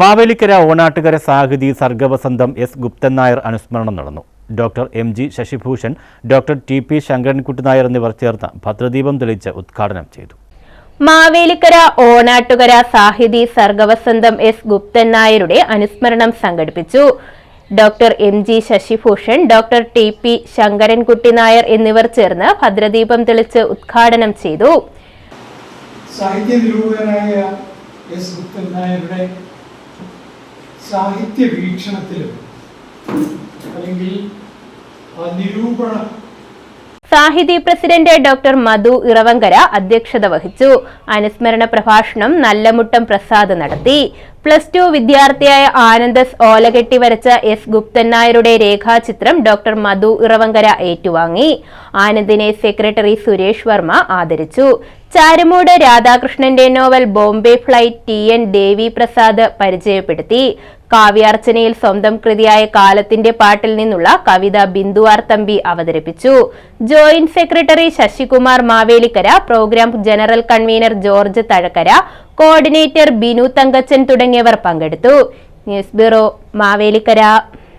Mavelikkara Onattukara Sahithi Sargavasantham S Guptan Nair അനുസ്മരണം നടന്നു. Doctor M G Sasibhushan doctor T P Sankarankutty Nair എന്നിവർ ചേർന്ന് ഭദ്രദീപം തെളിച്ച് ഉദ്ഘാടനം ചെയ്തു. മാവേലിക്കര ഓണാട്ടുകര സാഹിതി സർഗവസന്തം എസ് ഗുപ്തൻ നായരുടെ അനുസ്മരണം സംഘടിപ്പിച്ചു. Doctor M G Sasibhushan doctor T P Sankarankutty Nair എന്നിവർ ചേർന്ന് ഭദ്രദീപം തെളിച്ച് ഉദ്ഘാടനം ചെയ്തു. സാഹിത്യ നിരൂപകനായ എസ് ഗുപ്തൻ നായരുടെ സാഹിത്യ വീക്ഷണത്തിലും അല്ലെങ്കിൽ നിരൂപണ സാഹിതി പ്രസിഡന്റ് ഡോക്ടർ മധു ഇറവങ്കര അധ്യക്ഷത വഹിച്ചു. അനുസ്മരണ പ്രഭാഷണം നല്ലമുട്ടം പ്രസാദ് നടത്തി. പ്ലസ് ടു വിദ്യാർത്ഥിയായ ആനന്ദസ് ഓലകെട്ടി വരച്ച എസ് ഗുപ്തൻ നായരുടെ രേഖാചിത്രം ഡോക്ടർ മധു ഇറവങ്കര ഏറ്റുവാങ്ങി. ആനന്ദിനെ സെക്രട്ടറി സുരേഷ് വർമ്മ ആദരിച്ചു. ചാരമൂട് രാധാകൃഷ്ണന്റെ novel Bombay flight T. N. Devi Prasad പരിചയപ്പെടുത്തി. കാവ്യാർച്ചനയിൽ സ്വന്തം കൃതിയായ കാലത്തിന്റെ പാട്ടിൽ നിന്നുള്ള കവിത ബിന്ദുവാർ തമ്പി അവതരിപ്പിച്ചു. Joint secretary Sasikumar Mavelikkara program general convener George Thazhakkara coordinator Binu Thankachan തുടങ്ങിയവർ പങ്കെടുത്തു. News bureau Mavelikkara.